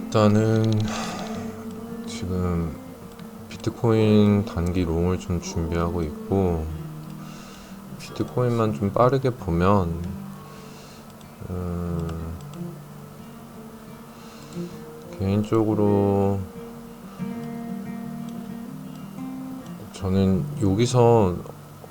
일단은 지금 비트코인 단기 롱을 좀 준비하고 있고 비트코인만 좀 빠르게 보면 음, 개인적으로 저는 여기서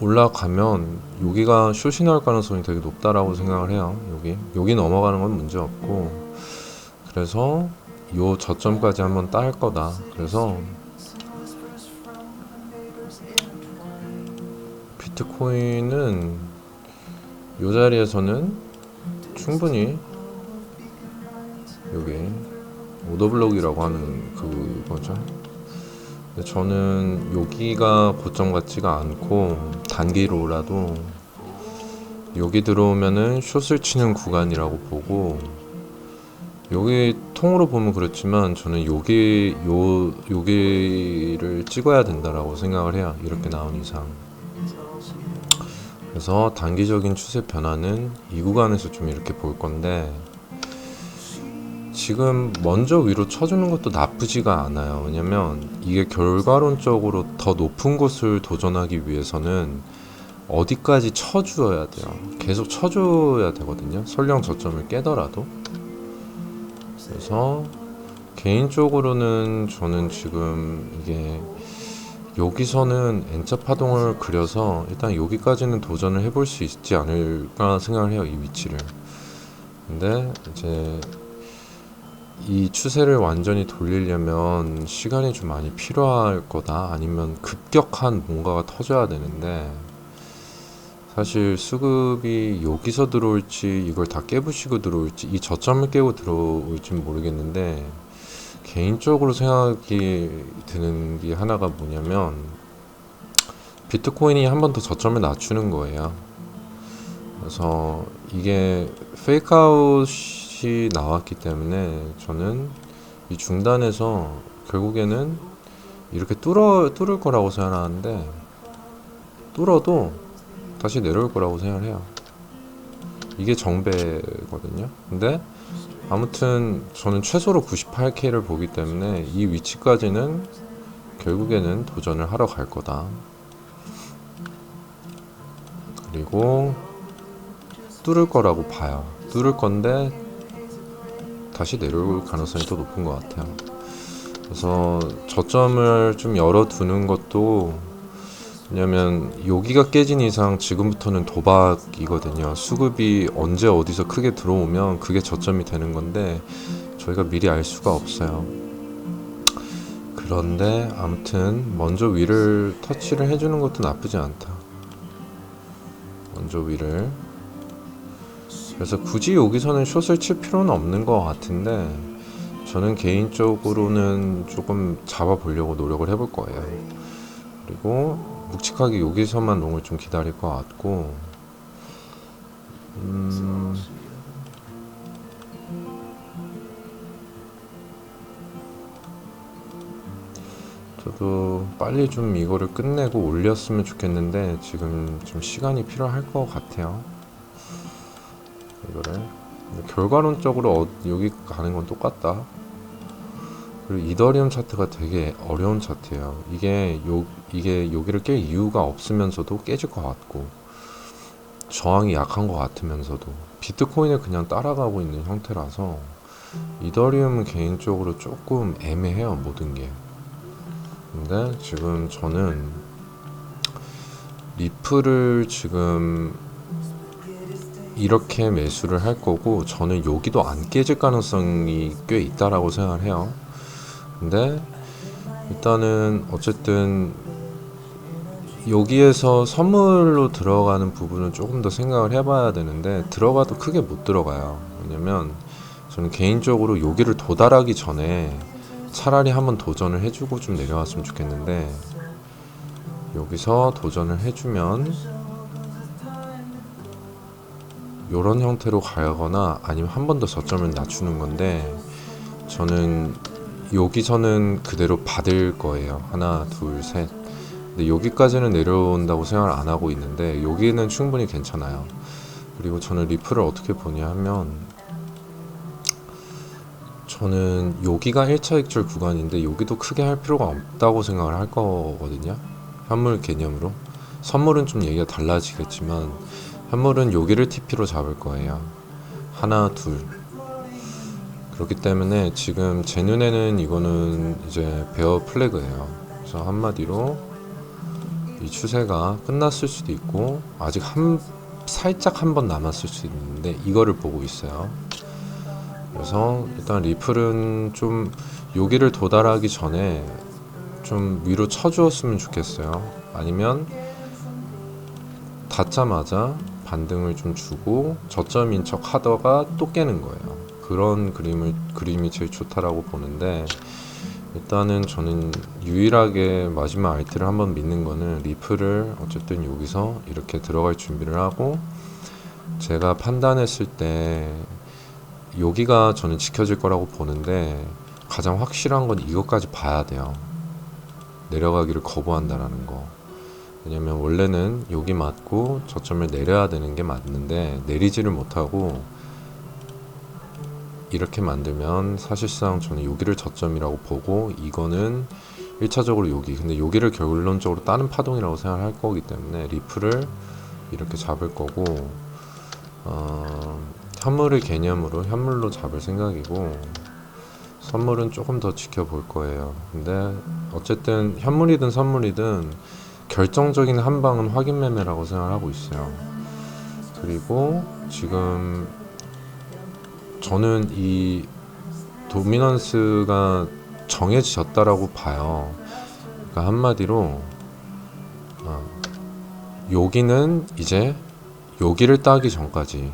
올라가면 여기가 숏이 나올 가능성이 되게 높다라고 생각을 해요. 여기 여기 넘어가는 건 문제 없고 그래서 요 저점까지 한번 딸 거다. 그래서 비트코인은 요 자리에서는 충분히 여기 오더블록이라고 하는 그거죠. 근데 저는 여기가 고점 같지가 않고 단기로라도 여기 들어오면은 숏을 치는 구간이라고 보고 여기 통으로 보면 그렇지만 저는 여기 요 여기를 찍어야 된다라고 생각을 해요. 이렇게 나온 이상. 그래서 단기적인 추세 변화는 이 구간에서 좀 이렇게 볼 건데 지금 먼저 위로 쳐주는 것도 나쁘지가 않아요. 왜냐면 이게 결과론적으로 더 높은 곳을 도전하기 위해서는 어디까지 쳐주어야 돼요. 계속 쳐줘야 되거든요. 설령 저점을 깨더라도. 그래서 개인적으로는 저는 지금 이게 여기서는 N자 파동을 그려서 일단 여기까지는 도전을 해볼 수 있지 않을까 생각을 해요. 이 위치를. 근데 이제 이 추세를 완전히 돌리려면 시간이 좀 많이 필요할 거다. 아니면 급격한 뭔가가 터져야 되는데 사실 수급이 여기서 들어올지 이걸 다 깨부시고 들어올지 이 저점을 깨고 들어올지 모르겠는데 개인적으로 생각이 드는 게 하나가 뭐냐면 비트코인이 한 번 더 저점을 낮추는 거예요. 그래서 이게 페이크아웃이 나왔기 때문에 저는 이 중단에서 결국에는 이렇게 뚫어 뚫을 거라고 생각하는데 뚫어도 다시 내려올 거라고 생각을 해요. 이게 정배거든요. 근데 아무튼 저는 최소로 98K를 보기 때문에 이 위치까지는 결국에는 도전을 하러 갈 거다. 그리고 뚫을 거라고 봐요. 뚫을 건데 다시 내려올 가능성이 더 높은 것 같아요. 그래서 저점을 좀 열어두는 것도 왜냐면 여기가 깨진 이상 지금부터는 도박이거든요. 수급이 언제 어디서 크게 들어오면 그게 저점이 되는 건데 저희가 미리 알 수가 없어요. 그런데 아무튼 먼저 위를 터치를 해주는 것도 나쁘지 않다. 먼저 위를. 그래서 굳이 여기서는 숏을 칠 필요는 없는 것 같은데 저는 개인적으로는 조금 잡아보려고 노력을 해볼 거예요. 그리고 묵직하게 여기서만 롱을 좀 기다릴 것 같고 음, 저도 빨리 좀 이거를 끝내고 올렸으면 좋겠는데 지금 좀 시간이 필요할 것 같아요. 이거를. 결과론적으로 어, 여기 가는 건 똑같다 그리고 이더리움 차트가 되게 어려운 차트예요. 이게 요 이게 여기를 깰 이유가 없으면서도 깨질 것 같고 저항이 약한 것 같으면서도 비트코인을 그냥 따라가고 있는 형태라서 이더리움은 개인적으로 조금 애매해요 모든 게. 근데 지금 저는 리플을 지금 이렇게 매수를 할 거고 저는 여기도 안 깨질 가능성이 꽤 있다라고 생각을 해요. 근데 일단은 어쨌든 여기에서 선물로 들어가는 부분은 조금 더 생각을 해봐야 되는데 들어가도 크게 못 들어가요. 왜냐면 저는 개인적으로 여기를 도달하기 전에 차라리 한번 도전을 해주고 좀 내려왔으면 좋겠는데 여기서 도전을 해주면 이런 형태로 가거나 아니면 한 번 더 저점을 낮추는 건데 저는 여기서는 그대로 받을 거예요. 하나, 둘, 셋. 근데 여기까지는 내려온다고 생각을 안 하고 있는데 여기는 충분히 괜찮아요. 그리고 저는 리플을 어떻게 보냐 하면 저는 여기가 1차 익절 구간인데 여기도 크게 할 필요가 없다고 생각을 할 거거든요. 현물 개념으로. 선물은 좀 얘기가 달라지겠지만 현물은 여기를 TP로 잡을 거예요. 하나, 둘. 그렇기 때문에 지금 제 눈에는 이거는 이제 베어 플래그예요. 그래서 한마디로 이 추세가 끝났을 수도 있고 아직 한 살짝 한 번 남았을 수도 있는데 이거를 보고 있어요. 그래서 일단 리플은 좀 여기를 도달하기 전에 좀 위로 쳐주었으면 좋겠어요. 아니면 닿자마자 반등을 좀 주고 저점인 척 하다가 또 깨는 거예요. 그런 그림을 그림이 제일 좋다라고 보는데 일단은 저는 유일하게 마지막 알트를 한번 믿는 거는 리플을 어쨌든 여기서 이렇게 들어갈 준비를 하고 제가 판단했을 때 여기가 저는 지켜질 거라고 보는데 가장 확실한 건 이것까지 봐야 돼요. 내려가기를 거부한다라는 거. 왜냐면 원래는 여기 맞고 저점을 내려야 되는 게 맞는데 내리지를 못하고 이렇게 만들면 사실상 저는 여기를 저점이라고 보고 이거는 1차적으로 여기. 근데 여기를 결론적으로 다른 파동이라고 생각을 할 거기 때문에 리플을 이렇게 잡을 거고 어, 현물을 개념으로 현물로 잡을 생각이고 선물은 조금 더 지켜볼 거예요. 근데 어쨌든 현물이든 선물이든 결정적인 한 방은 확인 매매라고 생각을 하고 있어요. 그리고 지금 저는 이 도미넌스가 정해졌다라고 봐요. 그러니까 한마디로 어, 여기는 이제 여기를 따기 전까지는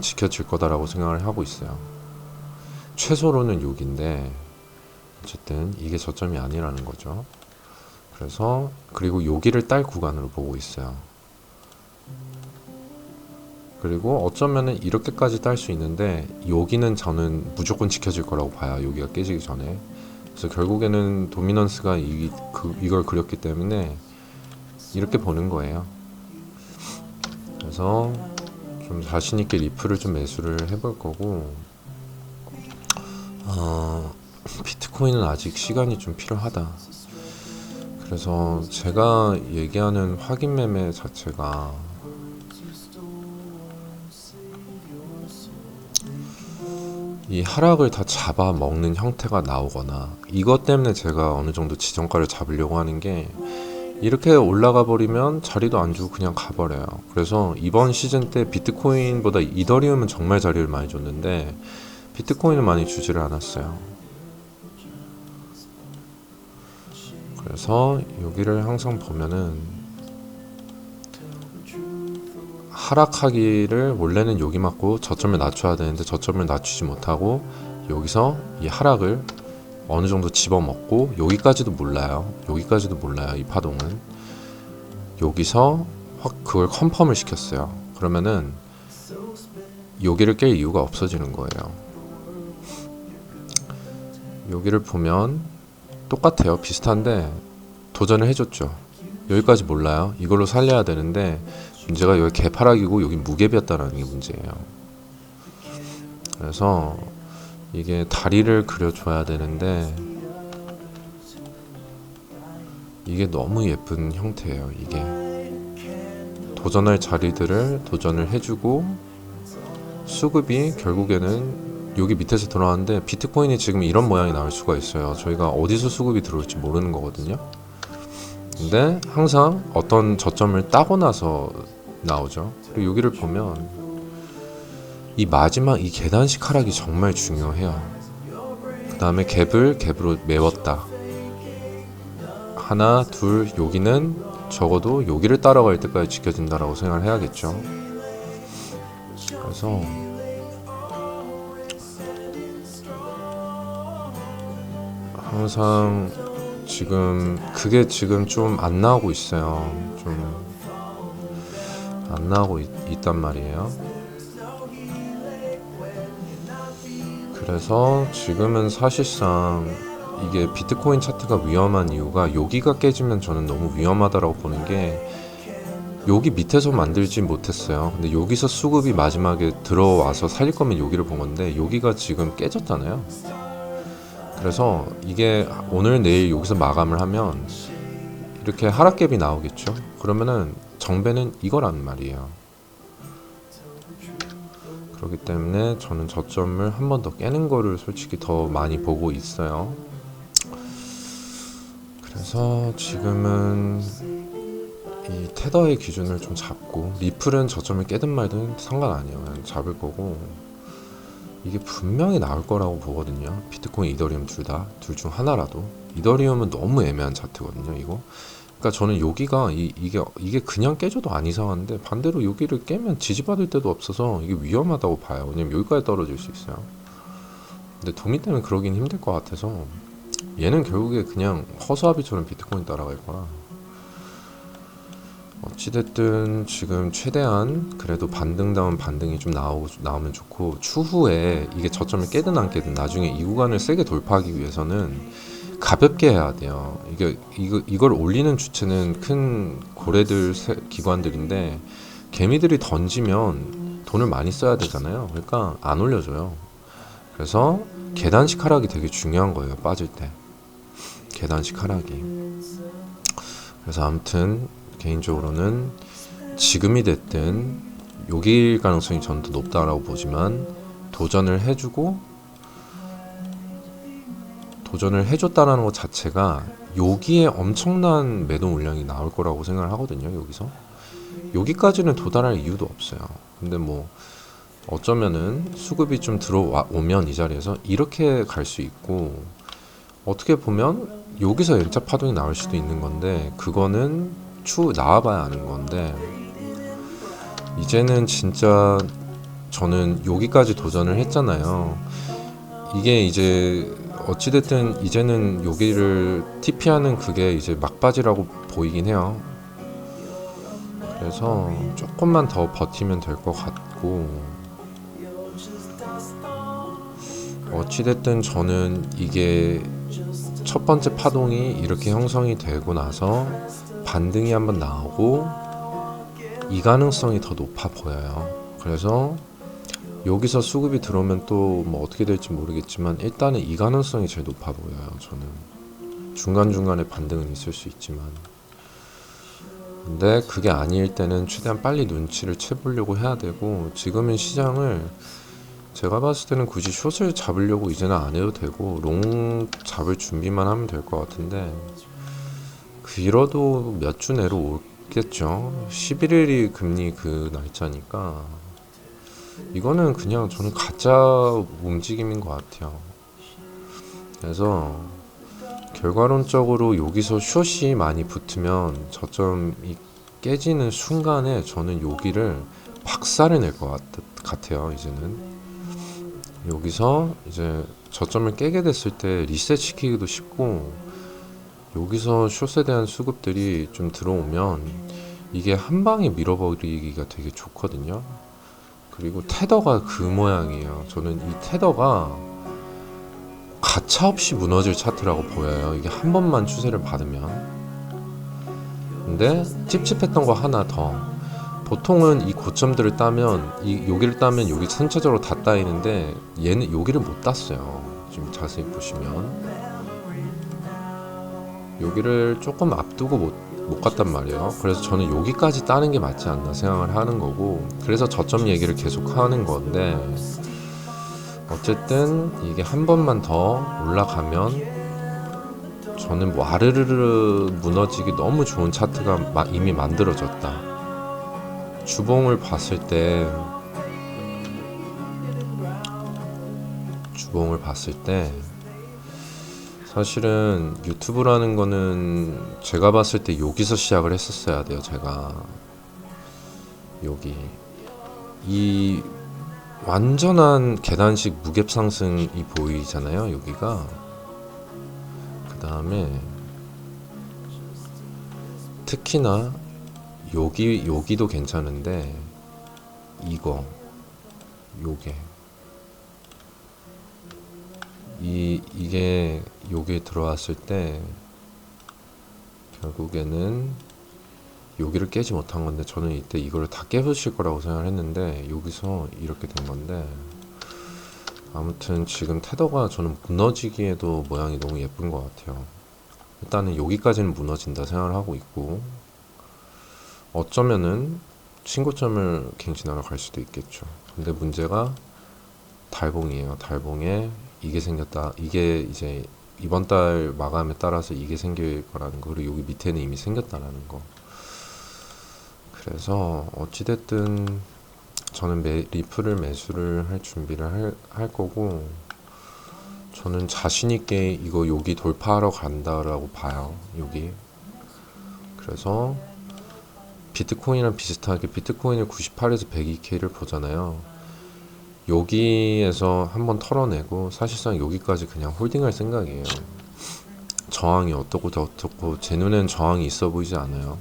지켜질 거다라고 생각을 하고 있어요. 최소로는 여기인데 어쨌든 이게 저점이 아니라는 거죠. 그래서 그리고 여기를 딸 구간으로 보고 있어요. 그리고 어쩌면은 이렇게까지 딸수 있는데 여기는 저는 무조건 지켜질 거라고 봐요. 여기가 깨지기 전에. 그래서 결국에는 도미넌스가 이, 그, 이걸 그렸기 때문에 이렇게 보는 거예요. 그래서 좀 자신 있게 리플을 좀 매수를 해볼 거고 어, 비트코인은 아직 시간이 좀 필요하다. 그래서 제가 얘기하는 확인 매매 자체가 이 하락을 다 잡아 먹는 형태가 나오거나 이것 때문에 제가 어느 정도 지정가를 잡으려고 하는 게 이렇게 올라가 버리면 자리도 안 주고 그냥 가버려요. 그래서 이번 시즌 때 비트코인보다 이더리움은 정말 자리를 많이 줬는데 비트코인은 많이 주지를 않았어요. 그래서 여기를 항상 보면은 하락하기를 원래는 여기 맞고 저점을 낮춰야 되는데 저점을 낮추지 못하고 여기서 이 하락을 어느 정도 집어먹고 여기까지도 몰라요. 여기까지도 몰라요. 이 파동은 여기서 확 그걸 컨펌을 시켰어요. 그러면은 여기를 깰 이유가 없어지는 거예요. 여기를 보면 똑같아요. 비슷한데 도전을 해줬죠. 여기까지 몰라요. 이걸로 살려야 되는데 문제가 여기 개파락이고 여기 무개비였다라는 게 문제예요. 그래서 이게 다리를 그려줘야 되는데 이게 너무 예쁜 형태예요. 이게 도전할 자리들을 도전을 해주고 수급이 결국에는 여기 밑에서 들어왔는데 비트코인이 지금 이런 모양이 나올 수가 있어요. 저희가 어디서 수급이 들어올지 모르는 거거든요. 근데 항상 어떤 저점을 따고 나서 나오죠. 그리고 여기를 보면 이 마지막 이 계단식 하락이 정말 중요해요. 그 다음에 갭을 갭으로 메웠다. 하나, 둘, 여기는 적어도 여기를 따라갈 때까지 지켜진다라고 생각을 해야겠죠. 그래서 항상 지금 그게 지금 좀 안 나오고 있어요. 좀 안 나오고 있, 있단 말이에요. 그래서 지금은 사실상 이게 비트코인 차트가 위험한 이유가 여기가 깨지면 저는 너무 위험하다라고 보는 게 여기 밑에서 만들지 못했어요. 근데 여기서 수급이 마지막에 들어와서 살릴 거면 여기를 본 건데 여기가 지금 깨졌잖아요. 그래서 이게 오늘 내일 여기서 마감을 하면 이렇게 하락갭이 나오겠죠. 그러면은 정배는 이거란 말이에요. 그렇기 때문에 저는 저점을 한 번 더 깨는 거를 솔직히 더 많이 보고 있어요. 그래서 지금은 이 테더의 기준을 좀 잡고 리플은 저점을 깨든 말든 상관 아니에요. 그냥 잡을 거고 이게 분명히 나올 거라고 보거든요. 비트코인, 이더리움 둘 다, 둘 중 하나라도. 이더리움은 너무 애매한 차트거든요. 이거. 그러니까 저는 여기가 이, 이게 이게 그냥 깨져도 안 이상한데 반대로 여기를 깨면 지지받을 데도 없어서 이게 위험하다고 봐요. 왜냐면 여기까지 떨어질 수 있어요. 근데 도미 때문에 그러긴 힘들 것 같아서 얘는 결국에 그냥 허수아비처럼 비트코인 따라갈 거라. 어찌됐든 지금 최대한 그래도 반등다운 반등이 좀 나오, 나오면 좋고 추후에 이게 저점을 깨든 안 깨든 나중에 이 구간을 세게 돌파하기 위해서는 가볍게 해야 돼요. 이게 이거 이걸 올리는 주체는 큰 고래들 세- 기관들인데 개미들이 던지면 돈을 많이 써야 되잖아요. 그러니까 안 올려줘요. 그래서 계단식 하락이 되게 중요한 거예요. 빠질 때 계단식 하락이. 그래서 아무튼 개인적으로는 지금이 됐든 여기일 가능성이 저는 더 높다라고 보지만 도전을 해주고 도전을 해줬다라는 것 자체가 여기에 엄청난 매도 물량이 나올 거라고 생각을 하거든요. 여기서 여기까지는 도달할 이유도 없어요. 근데 뭐 어쩌면은 수급이 좀 들어오면 이 자리에서 이렇게 갈 수 있고 어떻게 보면 여기서 N자 파동이 나올 수도 있는 건데 그거는 추후 나와봐야 아는 건데 이제는 진짜 저는 여기까지 도전을 했잖아요. 이게 이제 어찌됐든 이제는 여기를 TP하는 그게 이제 막바지라고 보이긴 해요. 그래서 조금만 더 버티면 될 것 같고 어찌됐든 저는 이게 첫 번째 파동이 이렇게 형성이 되고 나서 반등이 한번 나오고 이 가능성이 더 높아 보여요. 그래서 여기서 수급이 들어오면 또 뭐 어떻게 될지 모르겠지만 일단은 이 가능성이 제일 높아 보여요. 저는 중간중간에 반등은 있을 수 있지만 근데 그게 아닐 때는 최대한 빨리 눈치를 채보려고 해야 되고 지금은 시장을 제가 봤을 때는 굳이 숏을 잡으려고 이제는 안 해도 되고 롱 잡을 준비만 하면 될 것 같은데 길어도 몇 주 내로 오겠죠. 11일이 금리 그 날짜니까 이거는 그냥 저는 가짜 움직임인 것 같아요. 그래서 결과론적으로 여기서 숏이 많이 붙으면 저점이 깨지는 순간에 저는 여기를 박살을 낼 것 같아요. 이제는 여기서 이제 저점을 깨게 됐을 때 리셋 시키기도 쉽고 여기서 숏에 대한 수급들이 좀 들어오면 이게 한 방에 밀어버리기가 되게 좋거든요. 그리고 테더가 그 모양이에요. 저는 이 테더가 가차없이 무너질 차트라고 보여요. 이게 한 번만 추세를 받으면. 근데 찝찝했던 거 하나 더. 보통은 이 고점들을 따면 이 여기를 따면 여기 전체적으로 다 따이는데 얘는 여기를 못 땄어요. 지금 자세히 보시면 여기를 조금 앞두고 못, 못 갔단 말이에요. 그래서 저는 여기까지 따는 게 맞지 않나 생각을 하는 거고 그래서 저점 얘기를 계속 하는 건데 어쨌든 이게 한 번만 더 올라가면 저는 뭐 아르르르 무너지기 너무 좋은 차트가 마- 이미 만들어졌다. 주봉을 봤을 때 주봉을 봤을 때 사실은 유튜브라는 거는 제가 봤을 때 여기서 시작을 했었어야 돼요. 제가 여기 이 완전한 계단식 무갭 상승이 보이잖아요. 여기가 그 다음에 특히나 여기 여기도 괜찮은데 이거 요게 이 이게 요게 들어왔을 때 결국에는 여기를 깨지 못한 건데 저는 이때 이거를 다 깨부실 거라고 생각을 했는데 여기서 이렇게 된 건데 아무튼 지금 테더가 저는 무너지기에도 모양이 너무 예쁜 것 같아요. 일단은 여기까지는 무너진다 생각을 하고 있고 어쩌면은 신고점을 갱신하러 갈 수도 있겠죠. 근데 문제가 달봉이에요. 달봉에 이게 생겼다. 이게 이제 이번 달 마감에 따라서 이게 생길 거라는 거 그리고 여기 밑에는 이미 생겼다라는 거. 그래서 어찌됐든 저는 매, 리플을 매수를 할 준비를 할, 할 거고 저는 자신 있게 이거 여기 돌파하러 간다라고 봐요. 여기. 그래서 비트코인이랑 비슷하게 비트코인을 98에서 102K를 보잖아요. 여기에서 한번 털어내고 사실상 여기까지 그냥 홀딩할 생각이에요. 저항이 어떻고 어떻고 제 눈엔 저항이 있어 보이지 않아요.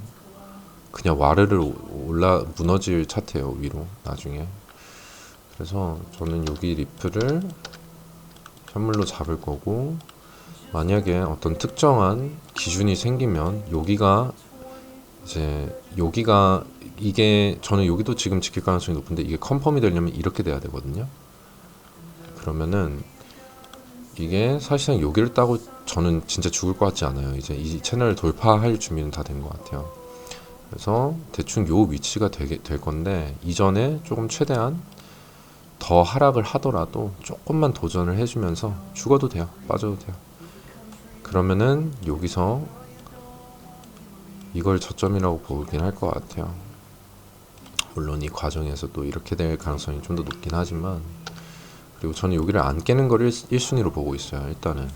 그냥 와르르 올라 무너질 차트예요 위로 나중에. 그래서 저는 여기 리플을 현물로 잡을 거고 만약에 어떤 특정한 기준이 생기면 여기가 이제 여기가 이게 저는 여기도 지금 지킬 가능성이 높은데 이게 컨펌이 되려면 이렇게 돼야 되거든요. 그러면은 이게 사실상 여기를 따고 저는 진짜 죽을 것 같지 않아요. 이제 이 채널을 돌파할 준비는 다 된 것 같아요. 그래서 대충 요 위치가 되게 될 건데 이전에 조금 최대한 더 하락을 하더라도 조금만 도전을 해주면서 죽어도 돼요. 빠져도 돼요. 그러면은 여기서 이걸 저점이라고 보긴 할 것 같아요. 물론 이 과정에서 또 이렇게 될 가능성이 좀 더 높긴 하지만 그리고 저는 여기를 안 깨는 걸 1, 1순위로 보고 있어요. 일단은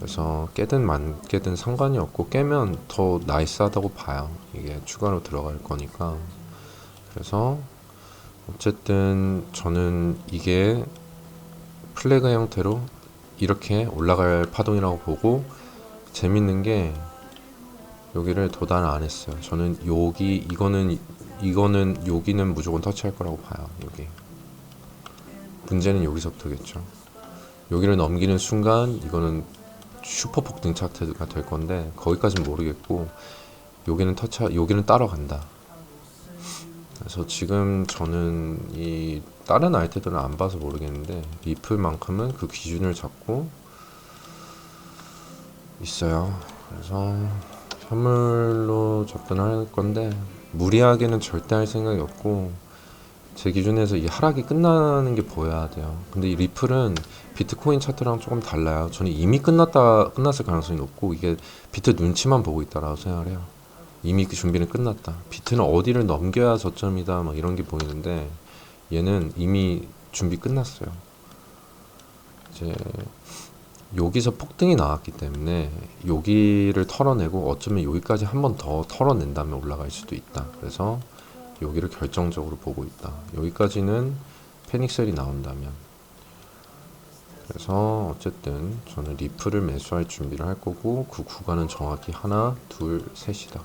그래서 깨든 만 깨든 상관이 없고 깨면 더 나이스하다고 봐요. 이게 추가로 들어갈 거니까 그래서 어쨌든 저는 이게 플래그 형태로 이렇게 올라갈 파동이라고 보고 재밌는 게 여기를 도달을 안 했어요. 저는 여기 이거는 이거는 여기는 무조건 터치할 거라고 봐요. 여기 문제는 여기서부터겠죠. 여기를 넘기는 순간 이거는 슈퍼 폭 등 차트가 될 건데 거기까지는 모르겠고 여기는 터치 여기는 따라간다. 그래서 지금 저는 이 다른 아이템들은 안 봐서 모르겠는데 리플만큼은 그 기준을 잡고 있어요. 그래서 현물로 접근할 건데 무리하게는 절대 할 생각이 없고 제 기준에서 이 하락이 끝나는 게 보여야 돼요. 근데 이 리플은 비트코인 차트랑 조금 달라요. 저는 이미 끝났다 끝났을 가능성이 높고 이게 비트 눈치만 보고 있다라고 생각을 해요. 이미 그 준비는 끝났다. 비트는 어디를 넘겨야 저점이다 막 이런 게 보이는데 얘는 이미 준비 끝났어요. 이제 여기서 폭등이 나왔기 때문에 여기를 털어내고 어쩌면 여기까지 한 번 더 털어낸 다음에 올라갈 수도 있다. 그래서 여기를 결정적으로 보고 있다. 여기까지는 패닉셀이 나온다면 그래서 어쨌든 저는 리플을 매수할 준비를 할 거고 그 구간은 정확히 하나, 둘, 셋이다.